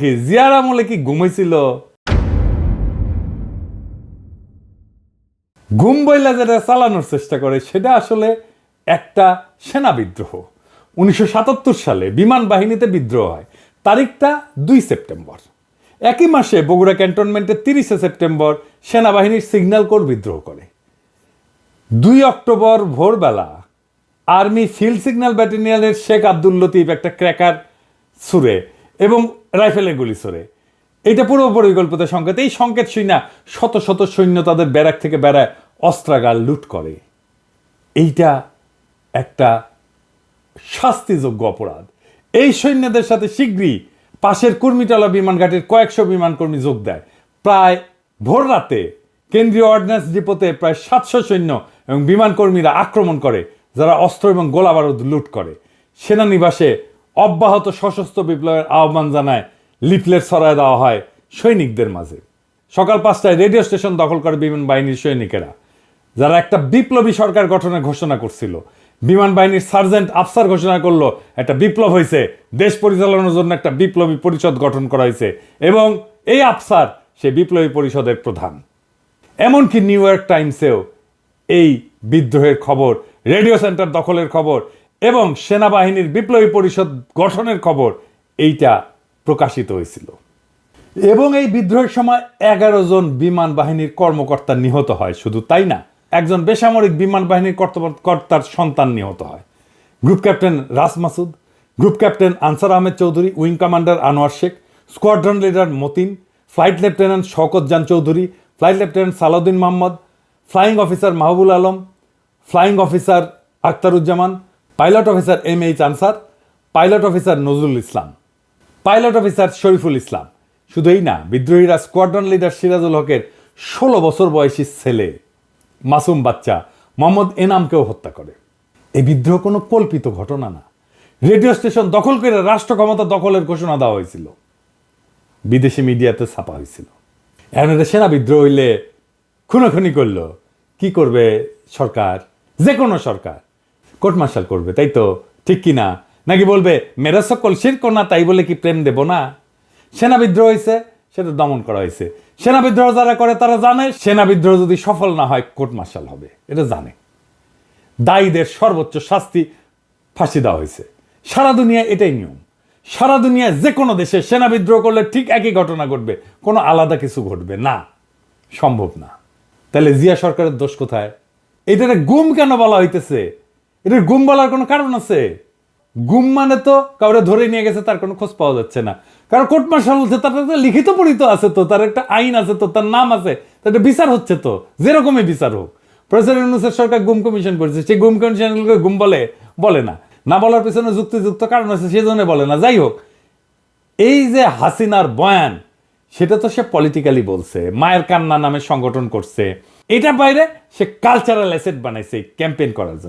কি জিয়ার আমলে কি ঘুমাইছিল। ঘুম বইলা যেটা চালানোর চেষ্টা করে, সেটা আসলে একটা সেনা বিদ্রোহ। উনিশশো সাতাত্তর সালে বিমান বাহিনীতে বিদ্রোহ হয়। তারিখটা দুই সেপ্টেম্বর। একই মাসে বগুড়া ক্যান্টনমেন্টে তিরিশে সেপ্টেম্বর সেনাবাহিনীর সিগন্যাল কোর বিদ্রোহ করে। দুই অক্টোবর ভোরবেলা আর্মি ফিল্ড সিগন্যাল ব্যাটালিয়নের শেখ আব্দুল লতিফ একটা ক্র্যাকার ছুড়ে এবং রাইফেলের গুলি ছুড়ে এটা পুরো পরিকল্পিত সংকেত। এই সংকেত সৈন্য শত শত সৈন্য তাদের ব্যারাক থেকে বেড়ায় অস্ত্রাগার লুট করে। এইটা একটা শাস্তিযোগ্য অপরাধ। এই সৈন্যদের সাথে শীঘ্রই পাশের কুর্মিটলা বিমান ঘাটের কয়েকশো বিমান কর্মী যোগ দেয়। প্রায় ভোর রাতে কেন্দ্রীয় অর্ডিন্যান্স ডিপোতে প্রায় সাতশো সৈন্য এবং বিমান কর্মীরা আক্রমণ করে, যারা অস্ত্র এবং গোলাবারুদ লুট করে। সেনানিবাসে অব্যাহত সশস্ত্র বিপ্লবের আহ্বান জানায় লিফলেট ছড়ায় দেওয়া হয় সৈনিকদের মাঝে। সকাল পাঁচটায় রেডিও স্টেশন দখল করে বিমান বাহিনীর সৈনিকেরা, যারা একটা বিপ্লবী সরকার গঠনের ঘোষণা করছিল। বিমান বাহিনীর সার্জেন্ট আফসার ঘোষণা করল, একটা বিপ্লব হয়েছে, দেশ পরিচালনার জন্য একটা বিপ্লবী পরিষদ গঠন করা হয়েছে। এবং এই আফসার সে বিপ্লবী পরিষদের প্রধান। এমনকি নিউ ইয়র্ক টাইমসেও এই বিদ্রোহের খবর, রেডিও সেন্টার দখলের খবর এবং সেনাবাহিনীর বিপ্লবী পরিষদ গঠনের খবর এইটা প্রকাশিত হয়েছিল। এবং এই বিদ্রোহের সময় এগারো জন বিমান বাহিনীর কর্মকর্তা নিহত হয়, শুধু তাই না, একজন বেসামরিক বিমান বাহিনীর কর্তার সন্তান নিহত হয়। Group captain Ras Masud, group captain Ansar Ahmed Chowdhury, wing commander Anwar Sheikh, squadron leader Matin, flight lieutenant Shawkat Jan Chowdhury, flight lieutenant Salahuddin Mohammad, flying officer Mahbul Alam, flying officer Akhtaruzzaman pilot officer M H Ansar, pilot officer Nazrul Islam, pilot officer Shariful Islam. শুধু এই না, বিদ্রোহীরা squadron leader Sirajul হকের ষোলো বছর বয়সী ছেলে, মাসুম বাচ্চা, মোহাম্মদ এনামকেও হত্যা করে। এই বিদ্রোহ কোনো কল্পিত ঘটনা না। রেডিও স্টেশন দখল করে রাষ্ট্র ক্ষমতা দখলের ঘোষণা দেওয়া হয়েছিল। বিদেশি মিডিয়াতে ছাপা হয়েছিল। এটা সেনা বিদ্রোহ হইলে খুনোখুনি করল। কি করবে সরকার? যে কোনো সরকার। কোর্ট মার্শাল করবে, তাই তো? ঠিক কি না নাকি বলবে মেরা সকল শিরক না, তাই বলে কি প্রেম দেব না? সেনা বিদ্রোহ হয়েছে, সেটা দমন করা হয়েছে। সেনা বিদ্রোহ যারা করে, তারা জানে, সেনা বিদ্রোহ যদি সফল না হয়, কোর্ট মার্শাল হবে। এটা জানে। দায়ীদের সর্বোচ্চ শাস্তি ফাঁসি দেওয়া হয়েছে। সারা দুনিয়া এটাই নিয়ম। সারা দুনিয়ায় যে কোনো দেশে সেনা বিদ্রোহ করলে ঠিক একই ঘটনা ঘটবে, কোনো আলাদা কিছু ঘটবে না। সম্ভব না। তাহলে জিয়া সরকারের দোষ কোথায়? এটারে গুম কেন বলা হইতেছে? এটার গুম বলার কোনো কারণ আছে? গুম মানে তো কাউরে ধরে নিয়ে গেছে, তার কোনো খোঁজ পাওয়া যাচ্ছে না। কারণ কোর্ট মার্শাল বলছে তার একটা লিখিত পরিত আছে তো, তার একটা আইন আছে তো, তার নাম আছে, তার একটা বিচার হচ্ছে তো, যেরকমই বিচার হোক। প্রেসিডেন্ট ইউনুসের সরকার গুম কমিশন করেছে, সেই গুম কমিশনগুলোকে গুম বলে বলে না। না বলার পিছনে যুক্তিযুক্ত কারণ আছে সেই জন্য বলে না। যাই হোক, এই যে হাসিনার বয়ান, সেটা তো সে পলিটিক্যালি বলছে, মায়ের কান্না নামে সংগঠন করছে, এটা বাইরে সে কালচারাল অ্যাসেট বানাইছে ক্যাম্পেইন করার জন্য।